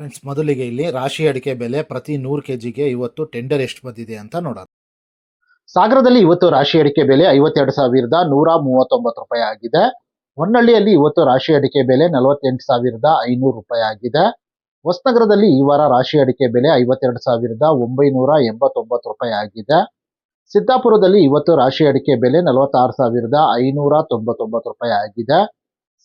Friends ಮೊದಲಿಗೆ ಇಲ್ಲಿ ರಾಶಿ ಅಡಿಕೆ ಬೆಲೆ ಪ್ರತಿ ನೂರು ಕೆ ಜಿಗೆ ಇವತ್ತು ಟೆಂಡರ್ ಎಷ್ಟು ಬಂದಿದೆ ಅಂತ ನೋಡೋಣ. ಸಾಗರದಲ್ಲಿ ಇವತ್ತು ರಾಶಿ ಅಡಿಕೆ ಬೆಲೆ ಐವತ್ತೆರಡು ಸಾವಿರದ ನೂರ ಮೂವತ್ತೊಂಬತ್ತು ರೂಪಾಯಿ ಆಗಿದೆ. ಹೊನ್ನಳ್ಳಿಯಲ್ಲಿ ಇವತ್ತು ರಾಶಿ ಅಡಿಕೆ ಬೆಲೆ ನಲವತ್ತೆಂಟು ಸಾವಿರದ ಐನೂರು ರೂಪಾಯಿ ಆಗಿದೆ. ಹೊಸನಗರದಲ್ಲಿ ಈ ವಾರ ರಾಶಿ ಅಡಿಕೆ ಬೆಲೆ ಐವತ್ತೆರಡು ಸಾವಿರದ ಒಂಬೈನೂರ ಎಂಬತ್ತೊಂಬತ್ತು ರೂಪಾಯಿ ಆಗಿದೆ. ಸಿದ್ದಾಪುರದಲ್ಲಿ ಇವತ್ತು ರಾಶಿ ಅಡಿಕೆ ಬೆಲೆ ನಲವತ್ತಾರು ಸಾವಿರದ ಐನೂರ ತೊಂಬತ್ತೊಂಬತ್ತು ರೂಪಾಯಿ ಆಗಿದೆ.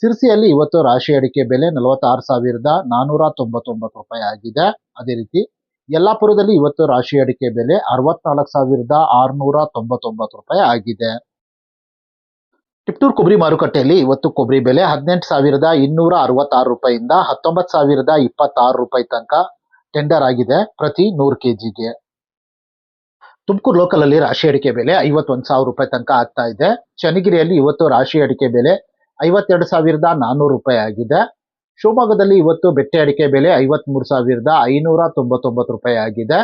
ಸಿರ್ಸಿಯಲ್ಲಿ ಇವತ್ತು ರಾಶಿ ಅಡಿಕೆ ಬೆಲೆ ನಲವತ್ತಾರು ಸಾವಿರದ ನಾನೂರ ತೊಂಬತ್ತೊಂಬತ್ತು ರೂಪಾಯಿ ಆಗಿದೆ. ಅದೇ ರೀತಿ ಯಲ್ಲಾಪುರದಲ್ಲಿ ಇವತ್ತು ರಾಶಿ ಅಡಿಕೆ ಬೆಲೆ ಅರವತ್ನಾಲ್ಕು ಸಾವಿರದ ಆರುನೂರ ತೊಂಬತ್ತೊಂಬತ್ತು ರೂಪಾಯಿ ಆಗಿದೆ. ಟಿಪ್ಟೂರ್ ಕೊಬ್ಬರಿ ಮಾರುಕಟ್ಟೆಯಲ್ಲಿ ಇವತ್ತು ಕೊಬ್ಬರಿ ಬೆಲೆ ಹದಿನೆಂಟು ಸಾವಿರದ ಇನ್ನೂರ ಅರವತ್ತಾರು ರೂಪಾಯಿಂದ ಹತ್ತೊಂಬತ್ತು ಸಾವಿರದ ಇಪ್ಪತ್ತಾರು ರೂಪಾಯಿ ತನಕ ಟೆಂಡರ್ ಆಗಿದೆ ಪ್ರತಿ ನೂರು ಕೆಜಿಗೆ. ತುಮಕೂರು ಲೋಕಲಲ್ಲಿ ರಾಶಿ ಅಡಿಕೆ ಬೆಲೆ ಐವತ್ತೊಂದು ಸಾವಿರ ರೂಪಾಯಿ ತನಕ ಆಗ್ತಾ ಇದೆ. ಚನ್ನಗಿರಿಯಲ್ಲಿ ಇವತ್ತು ರಾಶಿ ಅಡಿಕೆ ಬೆಲೆ ಐವತ್ತೆರಡು ಸಾವಿರದ ನಾನ್ನೂರು ರೂಪಾಯಿ ಆಗಿದೆ. ಶಿವಮೊಗ್ಗದಲ್ಲಿ ಇವತ್ತು ಬೆಟ್ಟೆ ಅಡಿಕೆ ಬೆಲೆ ಐವತ್ಮೂರು ಸಾವಿರದ ಐನೂರ ತೊಂಬತ್ತೊಂಬತ್ತು ರೂಪಾಯಿ ಆಗಿದೆ.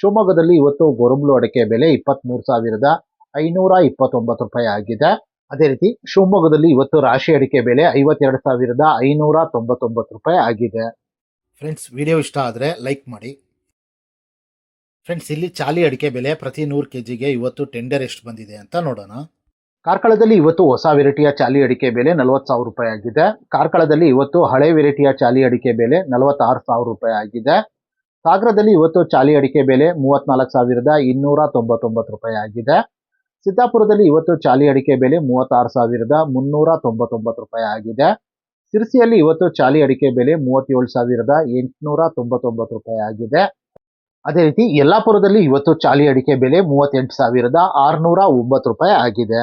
ಶಿವಮೊಗ್ಗದಲ್ಲಿ ಇವತ್ತು ಗೊರಬ್ಲು ಅಡಿಕೆ ಬೆಲೆ ಇಪ್ಪತ್ತ್ಮೂರು ಸಾವಿರದ ಐನೂರ ಇಪ್ಪತ್ತೊಂಬತ್ತು ರೂಪಾಯಿ ಆಗಿದೆ. ಅದೇ ರೀತಿ ಶಿವಮೊಗ್ಗದಲ್ಲಿ ಇವತ್ತು ರಾಶಿ ಅಡಿಕೆ ಬೆಲೆ ಐವತ್ತೆರಡು ಸಾವಿರದ ಐನೂರ ತೊಂಬತ್ತೊಂಬತ್ತು ರೂಪಾಯಿ ಆಗಿದೆ. ಫ್ರೆಂಡ್ಸ್ ವಿಡಿಯೋ ಇಷ್ಟ ಆದರೆ ಲೈಕ್ ಮಾಡಿ. ಫ್ರೆಂಡ್ಸ್ ಇಲ್ಲಿ ಚಾಲಿ ಅಡಿಕೆ ಬೆಲೆ ಪ್ರತಿ ನೂರು ಕೆ ಜಿಗೆ ಇವತ್ತು ಟೆಂಡರ್ ಎಷ್ಟು ಬಂದಿದೆ ಅಂತ ನೋಡೋಣ. ಕಾರ್ಕಳದಲ್ಲಿ ಇವತ್ತು ಹೊಸ ವೆರೈಟಿಯ ಚಾಲಿ ಅಡಿಕೆ ಬೆಲೆ ನಲವತ್ತು ಸಾವಿರ ರೂಪಾಯಿ ಆಗಿದೆ. ಕಾರ್ಕಳದಲ್ಲಿ ಇವತ್ತು ಹಳೆ ವೆರೈಟಿಯ ಚಾಲಿ ಅಡಿಕೆ ಬೆಲೆ ನಲವತ್ತಾರು ಸಾವಿರ ರೂಪಾಯಿ ಆಗಿದೆ. ಸಾಗರದಲ್ಲಿ ಇವತ್ತು ಚಾಲಿ ಅಡಿಕೆ ಬೆಲೆ ಮೂವತ್ನಾಲ್ಕು ಸಾವಿರದ ಇನ್ನೂರ ತೊಂಬತ್ತೊಂಬತ್ತು ರೂಪಾಯಿ ಆಗಿದೆ. ಸಿದ್ದಾಪುರದಲ್ಲಿ ಇವತ್ತು ಚಾಲಿ ಅಡಿಕೆ ಬೆಲೆ ಮೂವತ್ತಾರು ಸಾವಿರದ ಮುನ್ನೂರ ತೊಂಬತ್ತೊಂಬತ್ತು ರೂಪಾಯಿ ಆಗಿದೆ. ಸಿರ್ಸಿಯಲ್ಲಿ ಇವತ್ತು ಚಾಲಿ ಅಡಿಕೆ ಬೆಲೆ ಮೂವತ್ತೇಳು ಸಾವಿರದ ಎಂಟುನೂರ ತೊಂಬತ್ತೊಂಬತ್ತು ರೂಪಾಯಿ ಆಗಿದೆ. ಅದೇ ರೀತಿ ಯಲ್ಲಾಪುರದಲ್ಲಿ ಇವತ್ತು ಚಾಲಿ ಅಡಿಕೆ ಬೆಲೆ ಮೂವತ್ತೆಂಟು ಸಾವಿರದ ಆರುನೂರ ಒಂಬತ್ತು ರೂಪಾಯಿ ಆಗಿದೆ.